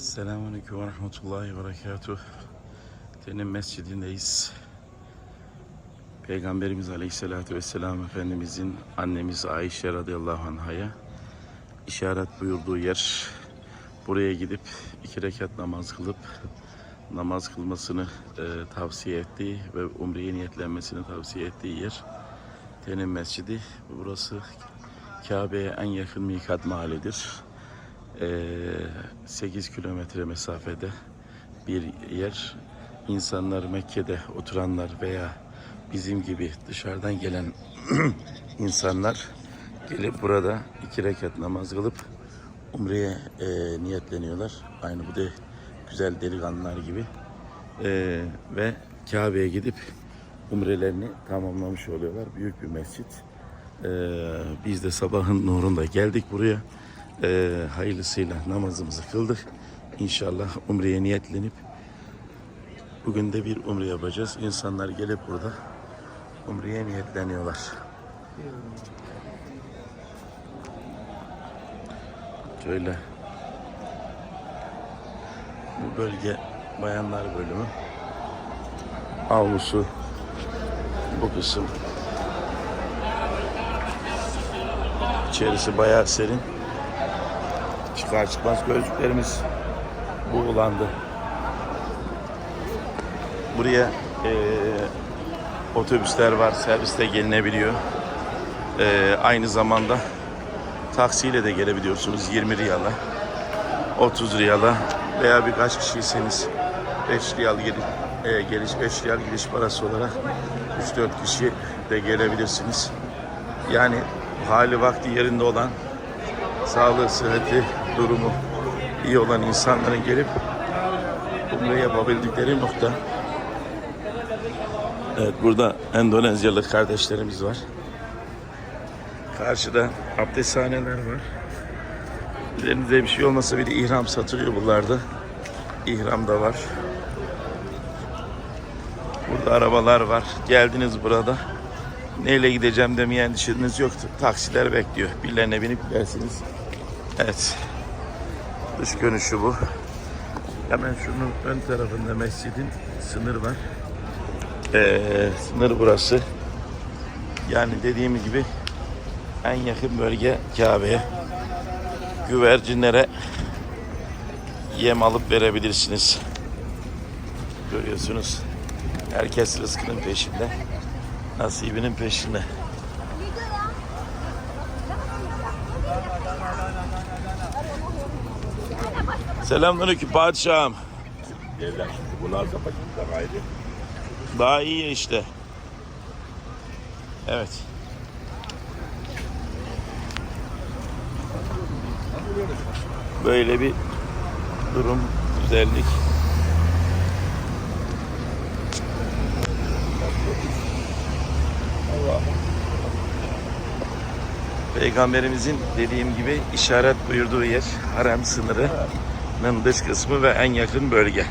Selamünaleyküm ve rahmetullahi ve berekatuh. Tenim mescidindeyiz. Peygamberimiz Aleyhisselatü Vesselam Efendimizin annemiz Ayşe radıyallahu anh'a işaret buyurduğu yer. Buraya gidip iki rekat namaz kılıp namaz kılmasını e, tavsiye ettiği ve umreye niyetlenmesini tavsiye ettiği yer. Tenim Mescidi. Burası Kabe'ye en yakın mikat mahalledir. Ee, 8 kilometre mesafede bir yer. İnsanlar Mekke'de oturanlar veya bizim gibi dışarıdan gelen insanlar gelip burada iki rekat namaz kılıp umreye e, niyetleniyorlar. Aynı bu da güzel delikanlılar gibi. Ee, ve Kabe'ye gidip umrelerini tamamlamış oluyorlar. Büyük bir mescit. Ee, biz de sabahın nurunda geldik buraya. Ee, hayırlısıyla namazımızı kıldık. İnşallah umreye niyetlenip bugün de bir umre yapacağız. İnsanlar gelip burada umreye niyetleniyorlar. Şöyle bu bölge bayanlar bölümü avlusu bu kısım İçerisi bayağı serin. Çıkar çıkmaz gözlüklerimiz buğulandı. Buraya eee, otobüsler var, serviste gelinebiliyor. Eee, aynı zamanda taksiyle de gelebiliyorsunuz 20 riyala, 30 riyala veya birkaç kişiyseniz 5 riyal geliş, eee, geliş 5 riyal giriş parası olarak 3-4 kişi de gelebilirsiniz. Yani hali vakti yerinde olan, sağlığı, sıhhati, durumu iyi olan insanların gelip umre yapabildikleri nokta. Evet burada Endonezyalı kardeşlerimiz var. Karşıda abdesthaneler var. Üzerinde bir şey olmasa bir de ihram satılıyor buralarda. İhram da var. Burada arabalar var. Geldiniz burada. Neyle gideceğim demeye endişeniz yoktu. Taksiler bekliyor. Birilerine binip gidersiniz. Evet. Dış görünüşü bu. Hemen şunun ön tarafında mescidin sınır var. Ee, sınır burası. Yani dediğim gibi en yakın bölge Kabe'ye. Güvercinlere yem alıp verebilirsiniz. Görüyorsunuz. Herkes rızkının peşinde nasibinin peşinde. Selamünaleyküm padişahım. Yerler şimdi bunlar da başımıza gayrı. Daha iyi işte. Evet. Böyle bir durum, güzellik. Peygamberimizin dediğim gibi işaret buyurduğu yer harem sınırının dış kısmı ve en yakın bölge.